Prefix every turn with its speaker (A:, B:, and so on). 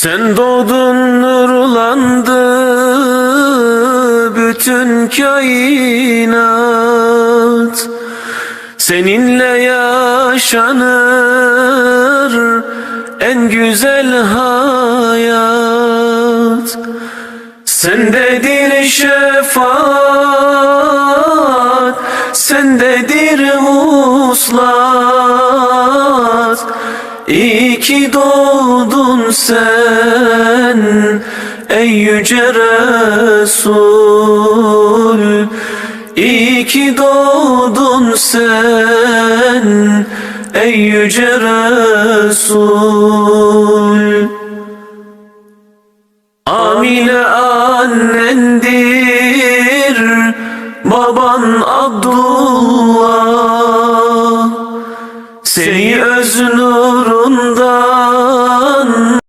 A: Sen doğdun nurlandı bütün kainat. Seninle yaşanır en güzel hayat. Sendedir şefaat Sendedir muslat İyi ki doğdun sen ey yüce Resul. İyi ki doğdun sen ey yüce Resul. Amine annendir baban Abdullah. Seni öz nurunda